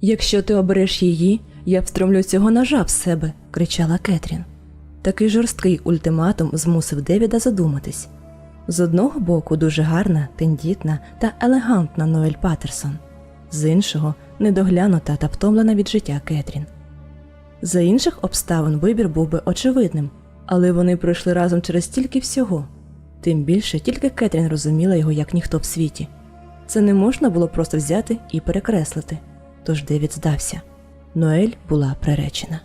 Якщо ти обереш її, я встромлю цього ножа в себе, кричала Кетрін. Такий жорсткий ультиматум змусив Девіда задуматись. З одного боку дуже гарна, тендітна та елегантна Ноель Паттерсон, з іншого недоглянута та втомлена від життя Кетрін. За інших обставин вибір був би очевидним, але вони пройшли разом через стільки всього. Тим більше тільки Кетрін розуміла його як ніхто в світі. Це не можна було просто взяти і перекреслити. Тож Девід здався. Ноель була приречена.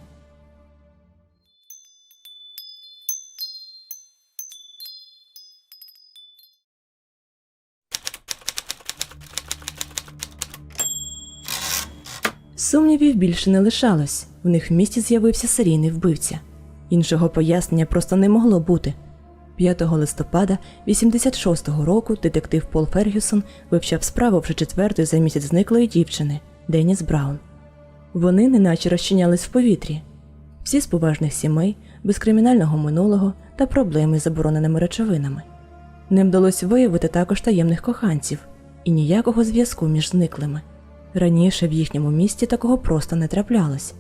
Сумнівів більше не лишалось. В них в місті з'явився серійний вбивця. Іншого пояснення просто не могло бути. 5 листопада 86-го року детектив Пол Фергюсон вивчав справу вже четвертої за місяць зниклої дівчини Деніс Браун. Вони неначе розчинялись в повітрі. Всі з поважних сімей, без кримінального минулого та проблеми з забороненими речовинами. Не вдалося виявити також таємних коханців і ніякого зв'язку між зниклими. Раніше в їхньому місті такого просто не траплялось.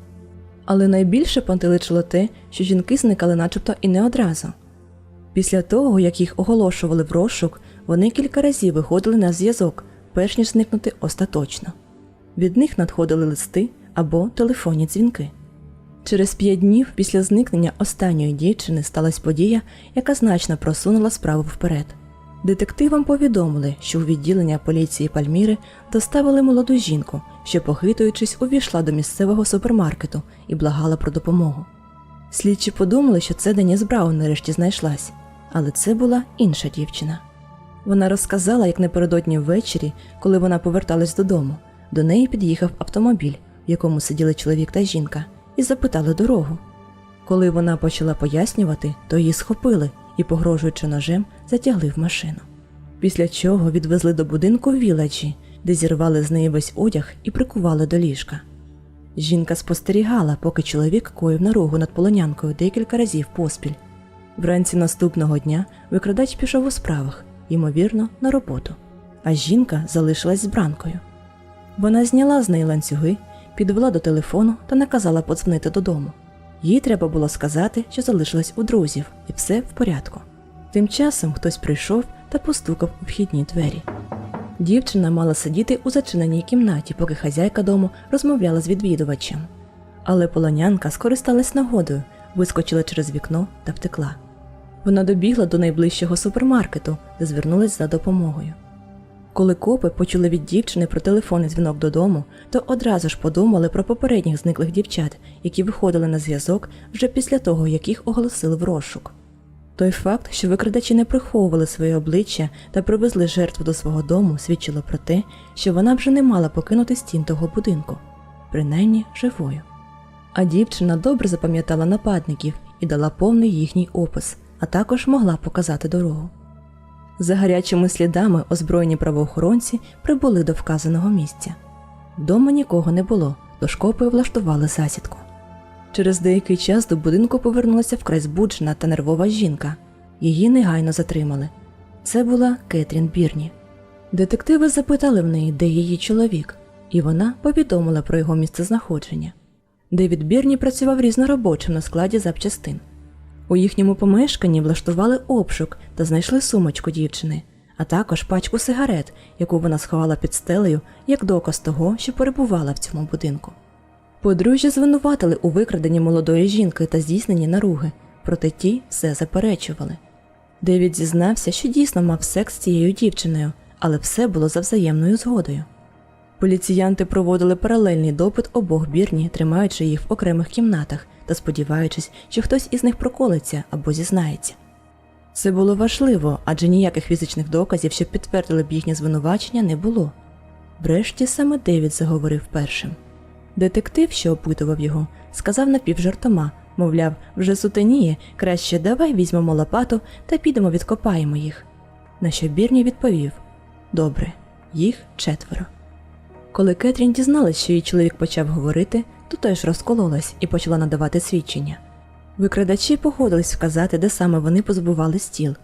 Але найбільше пантеличило те, що жінки зникали начебто і не одразу. Після того, як їх оголошували в розшук, вони кілька разів виходили на зв'язок, перш ніж зникнути остаточно. Від них надходили листи або телефонні дзвінки. Через п'ять днів після зникнення останньої дівчини сталася подія, яка значно просунула справу вперед. Детективам повідомили, що у відділення поліції Пальміри доставили молоду жінку, що, похитуючись, увійшла до місцевого супермаркету і благала про допомогу. Слідчі подумали, що це Деніс Браун нарешті знайшлась, але це була інша дівчина. Вона розказала, як напередодні ввечері, коли вона поверталась додому, до неї під'їхав автомобіль, в якому сиділи чоловік та жінка, і запитали дорогу. Коли вона почала пояснювати, то її схопили і, погрожуючи ножем, затягли в машину. Після чого відвезли до будинку в Віладжі, де зірвали з неї весь одяг і прикували до ліжка. Жінка спостерігала, поки чоловік коїв наругу над полонянкою декілька разів поспіль. Вранці наступного дня викрадач пішов у справах, ймовірно, на роботу, а жінка залишилась з бранкою. Вона зняла з неї ланцюги, підвела до телефону та наказала подзвонити додому. Їй треба було сказати, що залишилась у друзів, і все в порядку. Тим часом хтось прийшов та постукав у вхідні двері. Дівчина мала сидіти у зачиненій кімнаті, поки хазяйка дому розмовляла з відвідувачем. Але полонянка скористалась нагодою, вискочила через вікно та втекла. Вона добігла до найближчого супермаркету, де звернулась за допомогою. Коли копи почули від дівчини про телефонний дзвінок додому, то одразу ж подумали про попередніх зниклих дівчат, які виходили на зв'язок вже після того, як їх оголосили в розшук. Той факт, що викрадачі не приховували своє обличчя та привезли жертву до свого дому, свідчило про те, що вона вже не мала покинути стін того будинку, принаймні живою. А дівчина добре запам'ятала нападників і дала повний їхній опис, а також могла показати дорогу. За гарячими слідами озброєні правоохоронці прибули до вказаного місця. Вдома нікого не було, тож копи влаштували засідку. Через деякий час до будинку повернулася вкрай збуджена та нервова жінка. Її негайно затримали. Це була Кетрін Бірні. Детективи запитали в неї, де її чоловік, і вона повідомила про його місцезнаходження. Девід Бірні працював різноробочим на складі запчастин. У їхньому помешканні влаштували обшук та знайшли сумочку дівчини, а також пачку сигарет, яку вона сховала під стелею як доказ того, що перебувала в цьому будинку. Подружжя звинуватили у викраденні молодої жінки та здійсненні наруги, проте ті все заперечували. Девід зізнався, що дійсно мав секс з цією дівчиною, але все було за взаємною згодою. Поліціянти проводили паралельний допит обох бірні, тримаючи їх в окремих кімнатах та сподіваючись, що хтось із них проколиться або зізнається. Це було важливо, адже ніяких фізичних доказів, що підтвердили б їхнє звинувачення, не було. Врешті саме Девід заговорив першим. Детектив, що опитував його, сказав напівжартома, мовляв, вже сутеніє, краще давай візьмемо лопату та підемо відкопаємо їх. На що Бірні відповів Добре, їх четверо. Коли Кетрін дізналась, що її чоловік почав говорити, то теж розкололась і почала надавати свідчення. Викрадачі погодились вказати, де саме вони позбували стіл.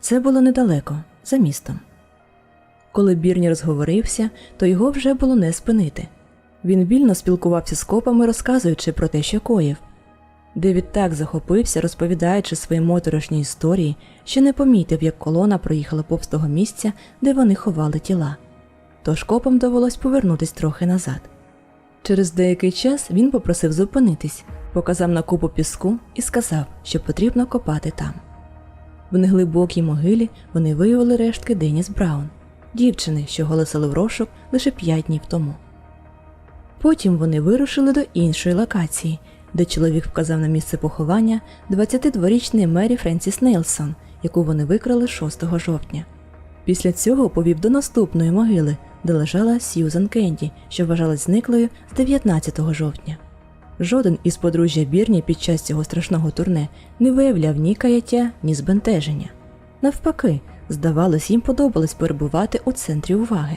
Це було недалеко, за містом. Коли Бірні розговорився, то його вже було не спинити. Він вільно спілкувався з копами, розказуючи про те, що коїв. Девід так захопився, розповідаючи свої моторошні історії, що не помітив, як колона проїхала повз того місця, де вони ховали тіла. Тож копам довелось повернутись трохи назад. Через деякий час він попросив зупинитись, показав на купу піску і сказав, що потрібно копати там. В неглибокій могилі вони виявили рештки Деніс Браун, дівчини, що голосили в розшук лише п'ять днів тому. Потім вони вирушили до іншої локації, де чоловік вказав на місце поховання 22-річної Мері Френсіс Нейлсон, яку вони викрали 6 жовтня. Після цього повів до наступної могили, де лежала Сьюзан Кенді, що вважалась зниклою з 19 жовтня. Жоден із подружжя Бірні під час цього страшного турне не виявляв ні каяття, ні збентеження. Навпаки, здавалось, їм подобалось перебувати у центрі уваги.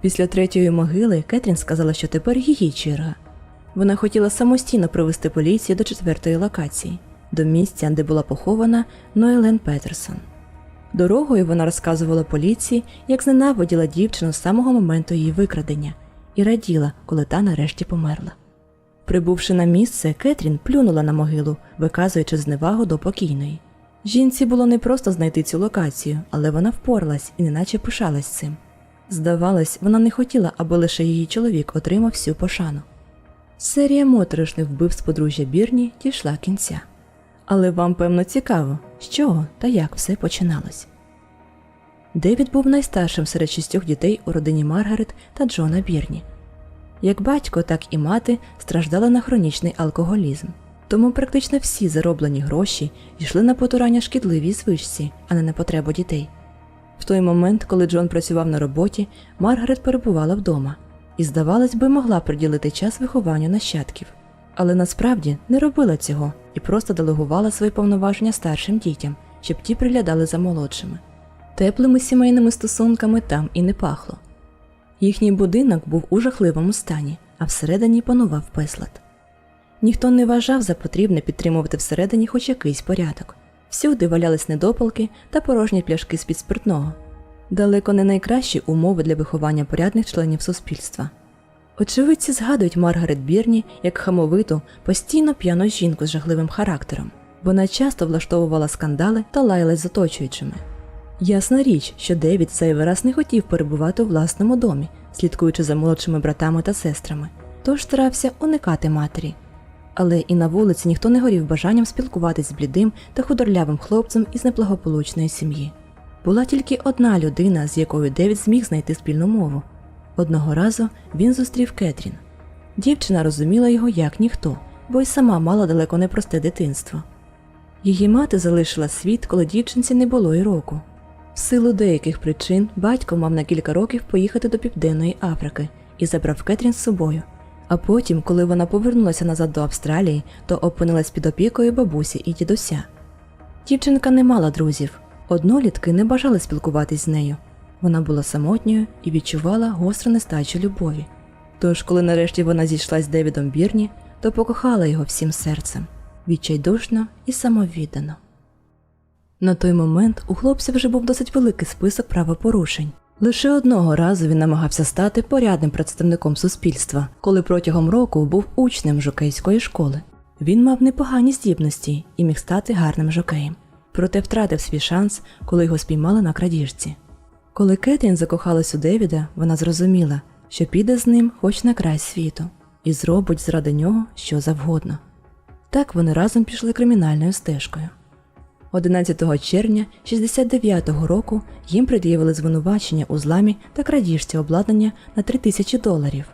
Після третьої могили Кетрін сказала, що тепер її черга. Вона хотіла самостійно привести поліцію до четвертої локації, до місця, де була похована Ноелен Петерсон. Дорогою вона розказувала поліції, як зненавиділа дівчину з самого моменту її викрадення, і раділа, коли та нарешті померла. Прибувши на місце, Кетрін плюнула на могилу, виказуючи зневагу до покійної. Жінці було не просто знайти цю локацію, але вона впоралась і неначе пишалась цим. Здавалось, вона не хотіла, аби лише її чоловік отримав всю пошану. Серія моторошних вбивств подружжя Бірні дійшла кінця. Але вам, певно, цікаво, з чого та як все починалось. Девід був найстаршим серед шістьох дітей у родині Маргарет та Джона Бірні. Як батько, так і мати страждали на хронічний алкоголізм, тому практично всі зароблені гроші йшли на потурання шкідливій звичці, а не на потребу дітей. В той момент, коли Джон працював на роботі, Маргарет перебувала вдома і, здавалось би, могла приділити час вихованню нащадків. Але насправді не робила цього і просто делегувала свої повноваження старшим дітям, щоб ті приглядали за молодшими. Теплими сімейними стосунками там і не пахло. Їхній будинок був у жахливому стані, а всередині панував безлад. Ніхто не вважав за потрібне підтримувати всередині хоч якийсь порядок. Всюди валялись недопалки та порожні пляшки з-під спиртного. Далеко не найкращі умови для виховання порядних членів суспільства. Очевидці згадують Маргарет Бірні як хамовиту, постійно п'яну жінку з жахливим характером. Вона часто влаштовувала скандали та лаялась з оточуючими. Ясна річ, що Девід зайвий раз не хотів перебувати у власному домі, слідкуючи за молодшими братами та сестрами, тож старався уникати матері. Але і на вулиці ніхто не горів бажанням спілкуватись з блідим та худорлявим хлопцем із неблагополучної сім'ї. Була тільки одна людина, з якою Девід зміг знайти спільну мову. Одного разу він зустрів Кетрін. Дівчина розуміла його як ніхто, бо й сама мала далеко непросте дитинство. Її мати залишила світ, коли дівчинці не було й року. В силу деяких причин батько мав на кілька років поїхати до Південної Африки і забрав Кетрін з собою. А потім, коли вона повернулася назад до Австралії, то опинилась під опікою бабусі і дідуся. Дівчинка не мала друзів, однолітки не бажали спілкуватись з нею. Вона була самотньою і відчувала гостру нестачу любові. Тож, коли нарешті вона зійшла з Девідом Бірні, то покохала його всім серцем, відчайдушно і самовіддано. На той момент у хлопця вже був досить великий список правопорушень. Лише одного разу він намагався стати порядним представником суспільства, коли протягом року був учнем жокейської школи. Він мав непогані здібності і міг стати гарним жокеєм. Проте втратив свій шанс, коли його спіймали на крадіжці. Коли Кетрін закохалась у Девіда, вона зрозуміла, що піде з ним хоч на край світу, і зробить заради нього що завгодно. Так вони разом пішли кримінальною стежкою. 11 червня 69-го року їм пред'явили звинувачення у зламі та крадіжці обладнання на 3 тисячі доларів.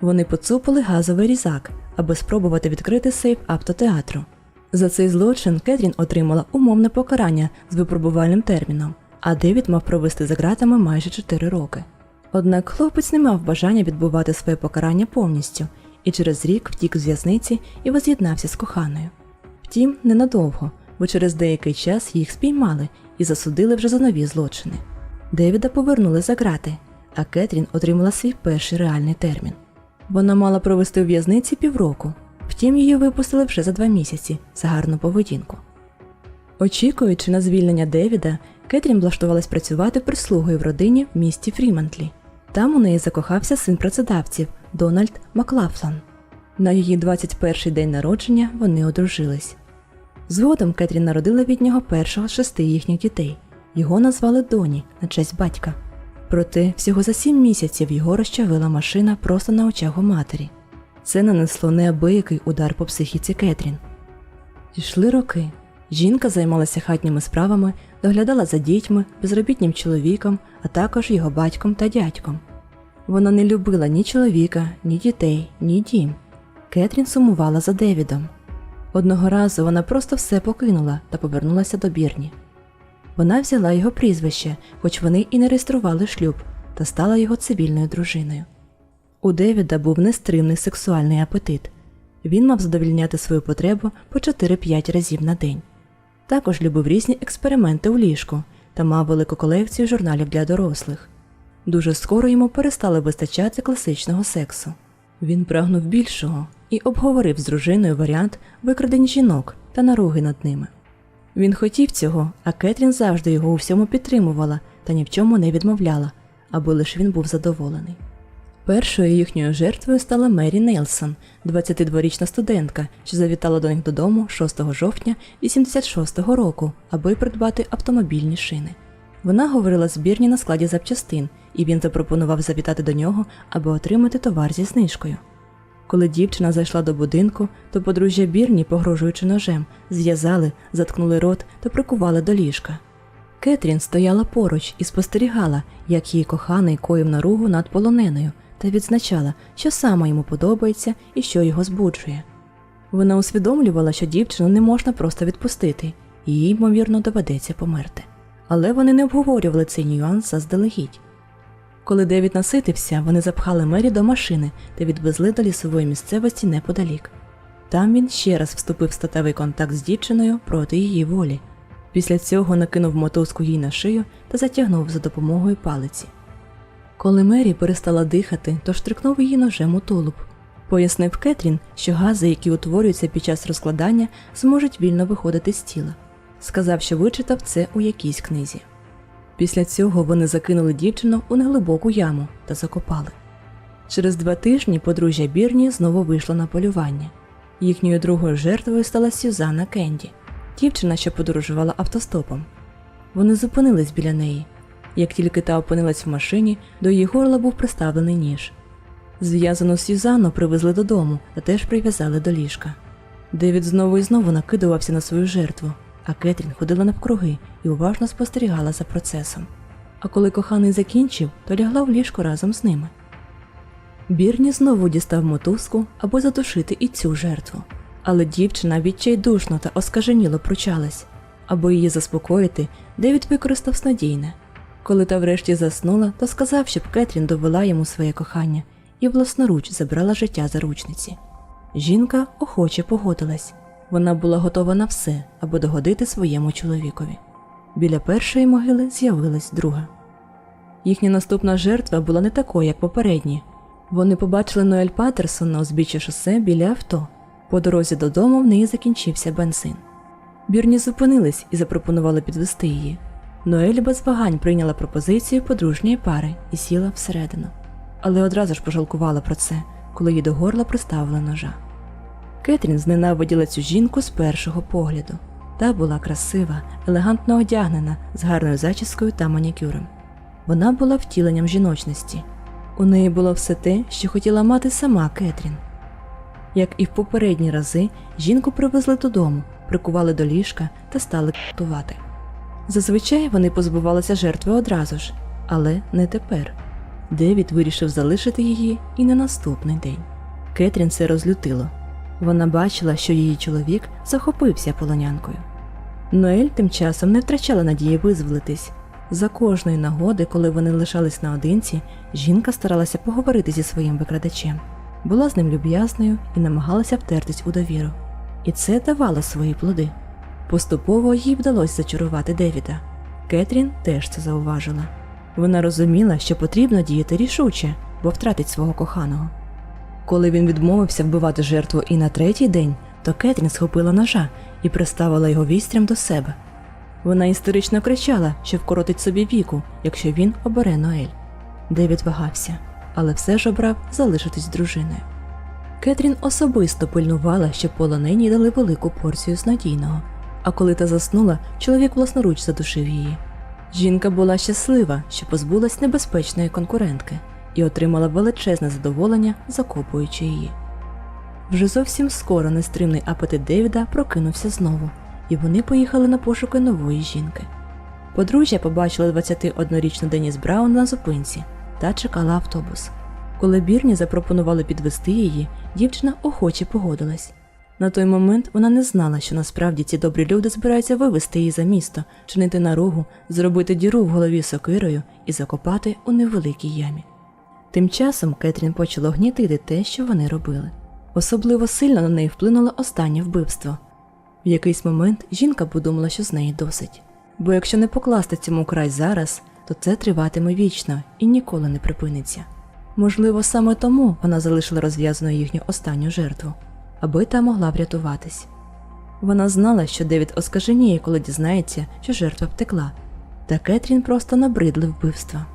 Вони поцупили газовий різак, аби спробувати відкрити сейф автотеатру. За цей злочин Кетрін отримала умовне покарання з випробувальним терміном, а Девід мав провести за ґратами майже 4 роки. Однак хлопець не мав бажання відбувати своє покарання повністю і через рік втік з в'язниці і воз'єднався з коханою. Втім, ненадовго, бо через деякий час їх спіймали і засудили вже за нові злочини. Девіда повернули за ґрати, а Кетрін отримала свій перший реальний термін. Вона мала провести у в'язниці півроку, втім її випустили вже за два місяці за гарну поведінку. Очікуючи на звільнення Девіда, Кетрін влаштувалась працювати прислугою в родині в місті Фрімантлі. Там у неї закохався син працедавців, Дональд Маклафлан. На її 21-й день народження вони одружились. Згодом Кетрін народила від нього першого з шести їхніх дітей. Його назвали Доні на честь батька. Проте всього за сім місяців його розчавила машина просто на очах у матері. Це нанесло неабиякий удар по психіці Кетрін. Йшли роки. Жінка займалася хатніми справами, доглядала за дітьми, безробітнім чоловіком, а також його батьком та дядьком. Вона не любила ні чоловіка, ні дітей, ні дім. Кетрін сумувала за Девідом. Одного разу вона просто все покинула та повернулася до бірні. Вона взяла його прізвище, хоч вони і не реєстрували шлюб, та стала його цивільною дружиною. У Девіда був нестримний сексуальний апетит. Він мав задовільняти свою потребу по 4-5 разів на день. Також любив різні експерименти у ліжку та мав велику колекцію журналів для дорослих. Дуже скоро йому перестало вистачати класичного сексу. Він прагнув більшого і обговорив з дружиною варіант викрадень жінок та наруги над ними. Він хотів цього, а Кетрін завжди його у всьому підтримувала та ні в чому не відмовляла, аби лише він був задоволений. Першою їхньою жертвою стала Мері Нелсон, 22-річна студентка, що завітала до них додому 6 жовтня 86-го року, аби придбати автомобільні шини. Вона говорила з Бірні на складі запчастин, і він запропонував завітати до нього, аби отримати товар зі знижкою. Коли дівчина зайшла до будинку, то подружжя Бірні, погрожуючи ножем, зв'язали, заткнули рот та прикували до ліжка. Кетрін стояла поруч і спостерігала, як її коханий коїв наругу над полоненою, та відзначала, що саме йому подобається і що його збуджує. Вона усвідомлювала, що дівчину не можна просто відпустити, і їй, ймовірно, доведеться померти. Але вони не обговорювали цей нюанс заздалегідь. Коли Девід наситився, вони запхали Мері до машини та відвезли до лісової місцевості неподалік. Там він ще раз вступив в статевий контакт з дівчиною проти її волі. Після цього накинув мотузку їй на шию та затягнув за допомогою палиці. Коли Мері перестала дихати, то штрикнув її ножем у тулуб. Пояснив Кетрін, що гази, які утворюються під час розкладання, зможуть вільно виходити з тіла. Сказав, що вичитав це у якійсь книзі. Після цього вони закинули дівчину у неглибоку яму та закопали. Через два тижні подружжя Бірні знову вийшло на полювання. Їхньою другою жертвою стала Сюзанна Кенді, дівчина, що подорожувала автостопом. Вони зупинились біля неї. Як тільки та опинилась в машині, до її горла був приставлений ніж. Зв'язану Сюзанну привезли додому та теж прив'язали до ліжка. Девід знову і знову накидувався на свою жертву, а Кетрін ходила навкруги і уважно спостерігала за процесом. А коли коханий закінчив, то лягла в ліжко разом з ними. Бірні знову дістав мотузку, аби задушити і цю жертву. Але дівчина відчайдушно та оскаженіло пручалась. Аби її заспокоїти, Девід використав снадійне. Коли та врешті заснула, то сказав, щоб Кетрін довела йому своє кохання і власноруч забрала життя заручниці. Жінка охоче погодилась. Вона була готова на все, аби догодити своєму чоловікові. Біля першої могили з'явилась друга. Їхня наступна жертва була не такою, як попередні. Вони побачили Ноель Патерсон на узбіччі шосе біля авто. По дорозі додому в неї закінчився бензин. Бірні зупинились і запропонували підвести її. Ноель без вагань прийняла пропозицію подружньої пари і сіла всередину. Але одразу ж пожалкувала про це, коли їй до горла приставили ножа. Кетрін зненавиділа цю жінку з першого погляду. Та була красива, елегантно одягнена, з гарною зачіскою та манікюром. Вона була втіленням жіночності. У неї було все те, що хотіла мати сама Кетрін. Як і в попередні рази, жінку привезли додому, прикували до ліжка та стали катувати. Зазвичай вони позбувалися жертви одразу ж, але не тепер. Девід вирішив залишити її і на наступний день. Кетрін це розлютило. Вона бачила, що її чоловік захопився полонянкою. Ноель тим часом не втрачала надії визволитись. За кожної нагоди, коли вони лишались наодинці, жінка старалася поговорити зі своїм викрадачем, була з ним люб'язною і намагалася втертись у довіру. І це давало свої плоди. Поступово їй вдалося зачарувати Девіда. Кетрін теж це зауважила. Вона розуміла, що потрібно діяти рішуче, бо втратить свого коханого. Коли він відмовився вбивати жертву і на третій день, то Кетрін схопила ножа і приставила його вістрям до себе. Вона історично кричала, що вкоротить собі віку, якщо він обере Ноель. Девід вагався, але все ж обрав залишитись з дружиною. Кетрін особисто пильнувала, щоб полонені дали велику порцію снодійного, а коли та заснула, чоловік власноруч задушив її. Жінка була щаслива, що позбулась небезпечної конкурентки і отримала величезне задоволення, закопуючи її. Вже зовсім скоро нестримний апетит Девіда прокинувся знову, і вони поїхали на пошуки нової жінки. Подружжя побачила 21-річну Деніс Браун на зупинці та чекала автобус. Коли Бірні запропонували підвести її, дівчина охоче погодилась. На той момент вона не знала, що насправді ці добрі люди збираються вивести її за місто, чинити наругу, зробити діру в голові сокирою і закопати у невеликій ямі. Тим часом Кетрін почало гнітити те, що вони робили. Особливо сильно на неї вплинуло останнє вбивство. В якийсь момент жінка подумала, що з неї досить. Бо якщо не покласти цьому край зараз, то це триватиме вічно і ніколи не припиниться. Можливо, саме тому вона залишила розв'язаною їхню останню жертву, аби та могла врятуватись. Вона знала, що Девід оскаженіє, коли дізнається, що жертва втекла, та Кетрін просто набридли вбивства.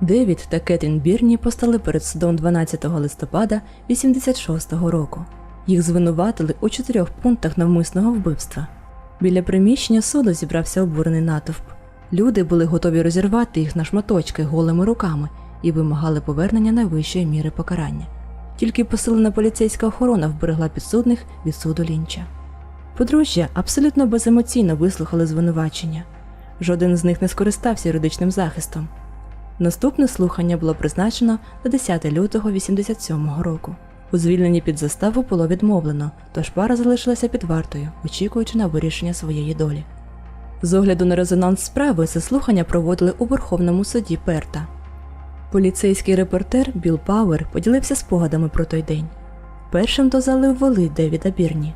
Девід та Кетрін Бірні постали перед судом 12 листопада 86-го року. Їх звинуватили у чотирьох пунктах навмисного вбивства. Біля приміщення суду зібрався обурений натовп. Люди були готові розірвати їх на шматочки голими руками і вимагали повернення найвищої міри покарання. Тільки посилена поліцейська охорона вберегла підсудних від суду лінча. Подружжя абсолютно беземоційно вислухали звинувачення. Жоден з них не скористався юридичним захистом. Наступне слухання було призначено на 10 лютого 87-го року. У звільненні під заставу було відмовлено, тож пара залишилася під вартою, очікуючи на вирішення своєї долі. З огляду на резонанс справи це слухання проводили у Верховному суді Перта. Поліцейський репортер Білл Пауер поділився спогадами про той день. Першим до зали ввели Девіда Бірні.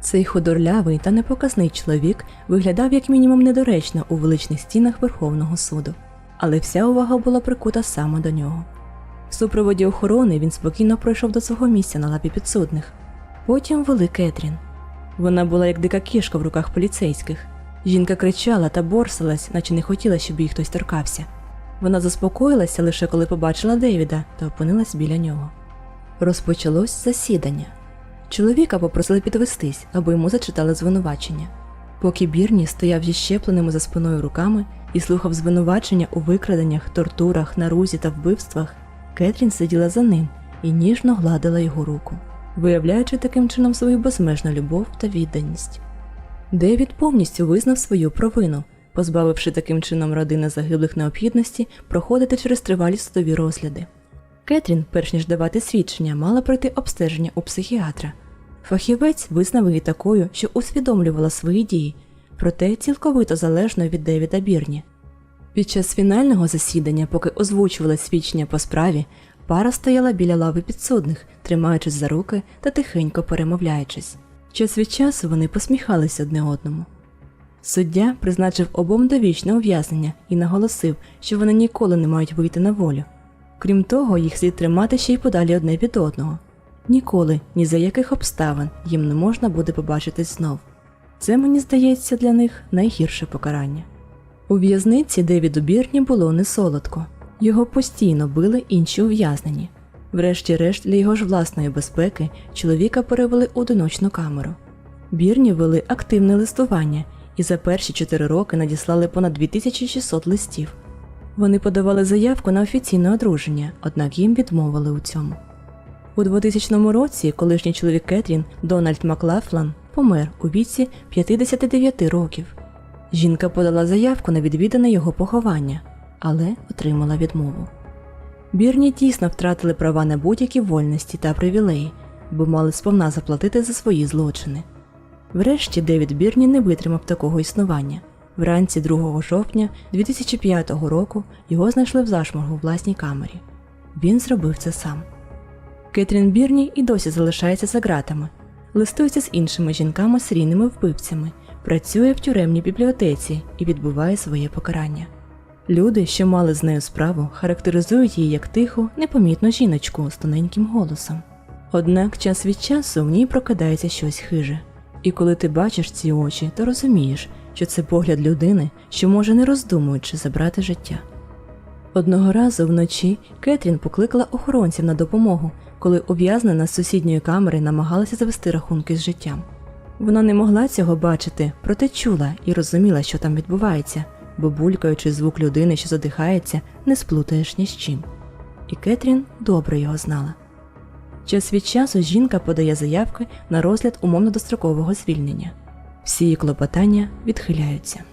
Цей худорлявий та непоказний чоловік виглядав як мінімум недоречно у величних стінах Верховного суду, але вся увага була прикута саме до нього. В супроводі охорони він спокійно пройшов до свого місця на лапі підсудних. Потім вели Кетрін. Вона була як дика кішка в руках поліцейських. Жінка кричала та борсилась, наче не хотіла, щоб їй хтось торкався. Вона заспокоїлася лише коли побачила Девіда та опинилась біля нього. Розпочалось засідання. Чоловіка попросили підвестись, аби йому зачитали звинувачення. Поки Бірні стояв зі щепленими за спиною руками і слухав звинувачення у викраденнях, тортурах, нарузі та вбивствах, Кетрін сиділа за ним і ніжно гладила його руку, виявляючи таким чином свою безмежну любов та відданість. Девід повністю визнав свою провину, позбавивши таким чином родини загиблих необхідності проходити через тривалі судові розгляди. Кетрін, перш ніж давати свідчення, мала пройти обстеження у психіатра. Фахівець визнав її такою, що усвідомлювала свої дії, проте цілковито залежною від Девіда Бірні. Під час фінального засідання, поки озвучували свідчення по справі, пара стояла біля лави підсудних, тримаючись за руки та тихенько перемовляючись. Час від часу вони посміхалися одне одному. Суддя призначив обом довічне ув'язнення і наголосив, що вони ніколи не мають вийти на волю. Крім того, їх слід тримати ще й подалі одне від одного. Ніколи, ні за яких обставин їм не можна буде побачитись знов. Це, мені здається, для них найгірше покарання. У в'язниці Девіду Бірні було не солодко. Його постійно били інші ув'язнені. Врешті-решт, для його ж власної безпеки чоловіка перевели у одиночну камеру. Бірні вели активне листування і за перші чотири роки надіслали понад 2600 листів. Вони подавали заявку на офіційне одруження, однак їм відмовили у цьому. У 2000 році колишній чоловік Кетрін Дональд Маклафлан помер у віці 59 років. Жінка подала заявку на відвідане його поховання, але отримала відмову. Бірні дійсно втратили права на будь-які вольності та привілеї, бо мали сповна заплатити за свої злочини. Врешті Девід Бірні не витримав такого існування. Вранці 2 жовтня 2005 року його знайшли в зашморгу у власній камері. Він зробив це сам. Кетрін Бірні і досі залишається за ґратами, листується з іншими жінками серійними вбивцями, працює в тюремній бібліотеці і відбуває своє покарання. Люди, що мали з нею справу, характеризують її як тиху, непомітну жіночку з тоненьким голосом. Однак час від часу в ній прокидається щось хиже. І коли ти бачиш ці очі, то розумієш, що це погляд людини, що може не роздумуючи забрати життя. Одного разу вночі Кетрін покликала охоронців на допомогу, коли ув'язнена з сусідньої камери намагалася завести рахунки з життям. Вона не могла цього бачити, проте чула і розуміла, що там відбувається, бо булькаючи звук людини, що задихається, не сплутаєш ні з чим. І Кетрін добре його знала. Час від часу жінка подає заявки на розгляд умовно дострокового звільнення. Всі її клопотання відхиляються.